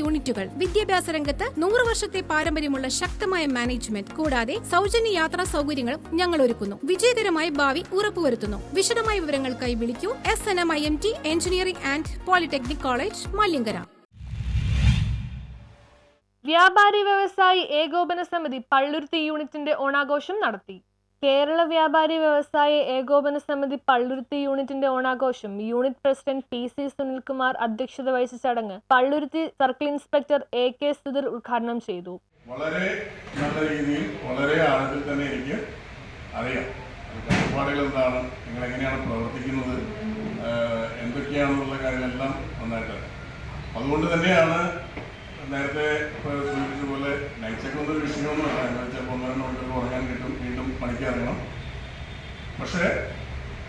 യൂണിറ്റുകൾ. വിദ്യാഭ്യാസ രംഗത്ത് നൂറ് വർഷത്തെ പാരമ്പര്യമുള്ള ശക്തമായ മാനേജ്മെന്റ്. കൂടാതെ സൗജന്യ യാത്രാ സൗകര്യങ്ങളും ഞങ്ങൾ ഒരുക്കുന്നു വിജയകരമായ ഭാവി ഉറപ്പുവരുത്തുന്നു. വിശദമായ വിവരങ്ങൾക്കായി വിളിക്കൂ. S N M I M T engineering and polytechnic college Malyankara. വ്യാപാരി വ്യവസായി ഏകോപന സമിതി പള്ളുരുത്തി യൂണിറ്റിന്റെ ഓണാഘോഷം നടത്തി. കേരള വ്യാപാരി വ്യവസായി ഏകോപന സമിതി പള്ളുരുത്തി യൂണിറ്റിന്റെ ഓണാഘോഷം. Unit president P C Sunilkumar അധ്യക്ഷത വഹിച്ച ചടങ്ങ് Palluruthy circle inspector A K Sudheer ഉദ്ഘാടനം ചെയ്തു. വളരെ നല്ല രീതിയിൽ വളരെ ആഴത്തിൽ തന്നെ എനിക്ക് അറിയാം. കഷ്ടപ്പാടുകൾ എന്താണ് നിങ്ങൾ എങ്ങനെയാണ് പ്രവർത്തിക്കുന്നത് എന്തൊക്കെയാണെന്നുള്ള കാര്യങ്ങളെല്ലാം നന്നായിട്ട് അതുകൊണ്ട് തന്നെയാണ് നേരത്തെ സൂചിപ്പിച്ച പോലെ നൈറ്റ് ചെക്ക് ഒന്നൊരു വിഷയമൊന്നുമല്ല എന്ന് വെച്ചാൽ വീണ്ടും പക്ഷേ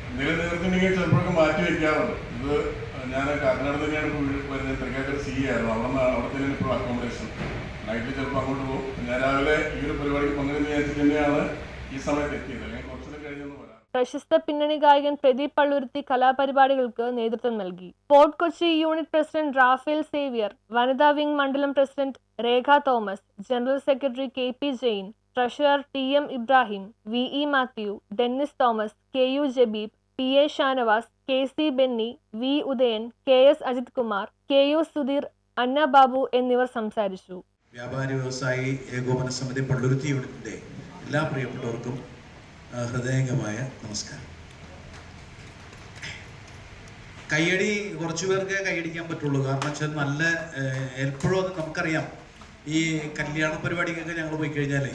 എന്തെങ്കിലും നേതൃത്വമുണ്ടെങ്കിൽ ചിലപ്പോഴൊക്കെ മാറ്റി വയ്ക്കാറുണ്ട് ഇത് ഞാൻ കാക്കനാട് തന്നെയാണ് ഇപ്പോൾ വരുന്നത്. തൃക്കാക്കര സി ആയിരുന്നു. അവിടെ നിന്നാണ് അവിടെ തന്നെയാണ് ഇപ്പോൾ അക്കോമഡേഷൻ നൈറ്റിൽ ചിലപ്പോൾ അങ്ങോട്ട് പോകും. ഞാൻ രാവിലെ ഈ ഒരു പരിപാടിക്ക് പങ്കെടുക്കുന്ന വിചാരിച്ചിട്ട് തന്നെയാണ് ഈ സമയത്ത് എത്തിയത്. അല്ലെങ്കിൽ കുറച്ചൊക്കെ കഴിഞ്ഞൊന്നും പ്രശസ്ത പിന്നണി ഗായകൻ പ്രദീപ് പള്ളുരുത്തി കലാപരിപാടികൾക്ക് നേതൃത്വം നൽകി. Port Kochi unit president Raphael Xavier വനിതാ വിംഗ് മണ്ഡലം president Rekha Thomas general secretary K P Jain treasurer T M Ibrahim V E Mathew Dennis Thomas K U Jabeeb P A Shanavas K C Benny V Udayan K S Ajith Kumar K U Sudheer Anna Babu എന്നിവർ സംസാരിച്ചു. വ്യാപാരി വ്യവസായി ഏകോപന സമിതി പള്ളുരുത്തി യൂണിറ്റിന്റെ എല്ലാ പ്രിയപ്പെട്ടവർക്കും ഹൃദയംഗമായ നമസ്കാരം. കയ്യടി കുറച്ചു പേർക്ക് കൈയടിക്കാൻ പറ്റുള്ളൂ. കാരണം വെച്ചാൽ നല്ല എപ്പോഴും അത് നമുക്കറിയാം. ഈ കല്യാണ പരിപാടിക്കൊക്കെ ഞങ്ങൾ പോയി കഴിഞ്ഞാലേ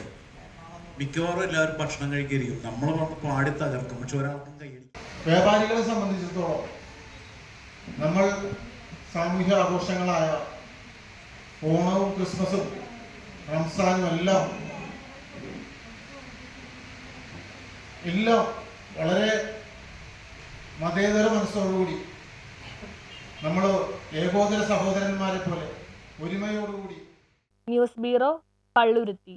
മിക്കവാറും എല്ലാവരും ഭക്ഷണം കഴിക്കായിരിക്കും നമ്മൾ വന്ന് പാടി തകർക്കും. പക്ഷെ ഒരാൾക്കും കൈയടി വ്യാപാരികളെ സംബന്ധിച്ചിടത്തോളം നമ്മൾ സാമൂഹ്യ ആഘോഷങ്ങളായ ഓണവും ക്രിസ്മസും റംസാനും എല്ലാം എല്ലാം വളരെ മതേതര മനസ്സോടുകൂടി നമ്മൾ ഏകോദര സഹോദരന്മാരെ പോലെ ഒരുമയോടുകൂടി ന്യൂസ് ബ്യൂറോ പള്ളുരുത്തി